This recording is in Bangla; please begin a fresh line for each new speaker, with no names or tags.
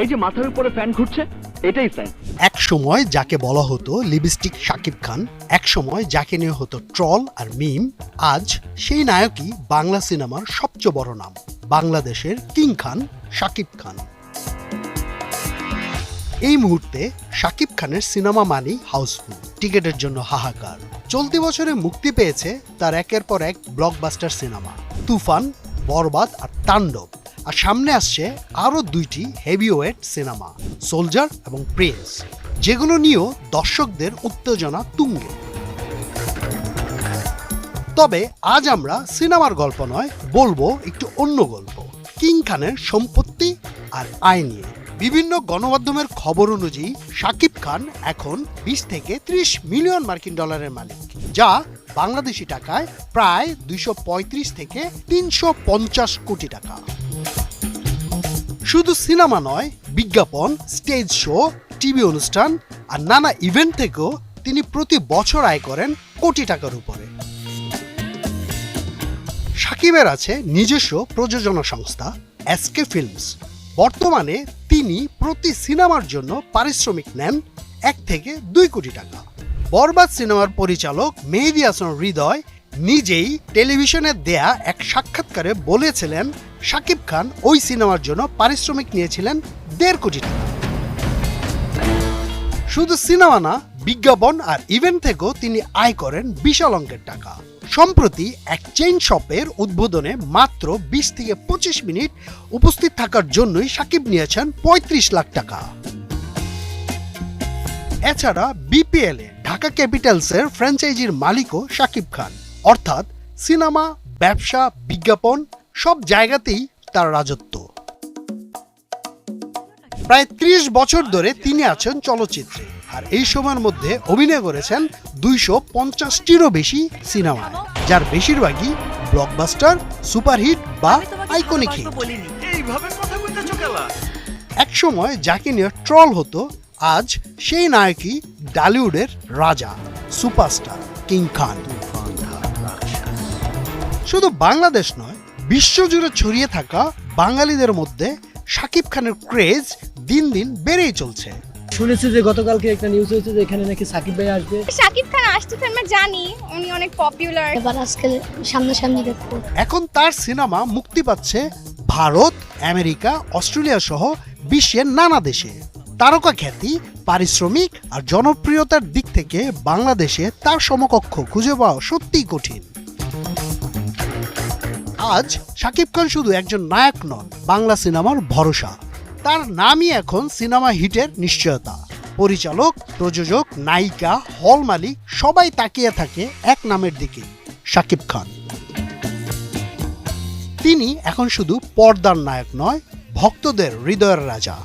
এই যে মাথার উপরে ফ্যান ঘুরছে, এটাই সাইন
এক সময় যাকে বলা হতো লিপস্টিক শাকিব খান, এক সময় যাকে নিয়ে হতো ট্রল আর মিম, আজ সেই নায়কই বাংলা সিনেমার সবচেয়ে বড় নাম, বাংলাদেশের কিং খান শাকিব খান। এই মুহূর্তে শাকিব খানের সিনেমা মানেই হাউসফুল, টিকেটের জন্য হাহাকার। চলতি বছরে মুক্তি পেয়েছে তার একের পর এক ব্লকবাস্টার সিনেমা, তুফান, বরবাদ আর তাণ্ডব। আর সামনে আসছে আরও দুইটি হেভিওয়েট সিনেমা সোলজার এবং প্রিন্স যেগুলো নিয়েও দর্শকদের উত্তেজনা তুঙ্গে। তবে আজ আমরা সিনেমার গল্প নয়, বলব একটু অন্য গল্প, কিং খানের সম্পত্তি আর আয় নিয়ে। বিভিন্ন গণমাধ্যমের খবর অনুযায়ী শাকিব খান এখন বিশ থেকে ত্রিশ মিলিয়ন মার্কিন ডলারের মালিক, যা বাংলাদেশি টাকায় প্রায় দুইশ পঁয়ত্রিশ থেকে তিনশো পঞ্চাশ কোটি টাকা। শুধু সিনেমা নয়, বিজ্ঞাপন, স্টেজ শো, টিভি অনুষ্ঠান আর নানা ইভেন্ট থেকেও তিনি প্রতি বছর আয় করেন কোটি টাকার উপরে। সাকিবের আছে নিজস্ব প্রযোজনা সংস্থা এসকে ফিল্মস। বর্তমানে তিনি প্রতি সিনেমার জন্য পারিশ্রমিক নেন এক থেকে দুই কোটি টাকা। বরবাদ সিনেমার পরিচালক মেহেদি হাসান হৃদয় নিজেই টেলিভিশনে দেয়া এক সাক্ষাৎকারে বলেছিলেন শাকিব খান ওই সিনেমার জন্য পারিশ্রমিক নিয়েছিলেন দেড় কোটি টাকা। শুধু সিনেমা না, বিজ্ঞাপন আর ইভেন্ট থেকেও তিনি আয় করেন বিশাল অঙ্কের টাকা। সম্প্রতি এক চেইন শপের উদ্বোধনে মাত্র বিশ থেকে পঁচিশ মিনিট উপস্থিত থাকার জন্যই সাকিব নিয়েছেন পঁয়ত্রিশ লাখ টাকা। এছাড়া বিপিএল ঢাকা ক্যাপিটালসের ফ্র্যাঞ্চাইজির মালিকও সাকিব খান। অর্থাৎ সিনেমা ব্যবসা বিজ্ঞাপন সব জায়গাতেই তার রাজত্ব। প্রায় ত্রিশ বছর ধরে তিনি আছেন চলচ্চিত্রে। আর এই সময়ের মধ্যে অভিনয় করেছেন দুইশো পঞ্চাশটিরও বেশি সিনেমায় যার বেশিরভাগই ব্লকবাস্টার সুপারহিট বা আইকনিক হিট
কেলা?
একসময় যাকে নিয়ে ট্রল হতো আজ সেই নায়কই ডালিউডের রাজা সুপারস্টার কিং খান। শুধু বাংলাদেশ নয় বিশ্বজুড়ে ছড়িয়ে থাকা বাঙালিদের মধ্যে শাকিব খানের ক্রেজ দিন দিন বেড়েই চলছে।
শুনেছি যে গতকালকে একটা নিউজ হয়েছে যে এখানে নাকি সাকিব ভাই আসবে।
শাকিব খান আসতেছে আমরা জানি উনি অনেক পপুলার
এবার আজকে সামনাসামনি দেখব
এখন তার সিনেমা মুক্তি পাচ্ছে ভারত আমেরিকা অস্ট্রেলিয়া সহ বিশ্বের নানা দেশে। তারকা খ্যাতি পারিশ্রমিক আর জনপ্রিয়তার দিক থেকে বাংলাদেশে তার সমকক্ষ খুঁজে পাওয়া সত্যিই কঠিন। আজ শাকিব খান শুধু একজন নায়ক নন, বাংলা সিনেমার ভরসা। তার নামই এখন সিনেমা হিটের নিশ্চয়তা। পরিচালক, প্রযোজক, নায়িকা, হল মালিক, সবাই তাকিয়ে থাকে এক নামের দিকে, শাকিব খান। তিনি এখন শুধু পর্দার নায়ক নয়, ভক্তদের হৃদয়ের রাজা।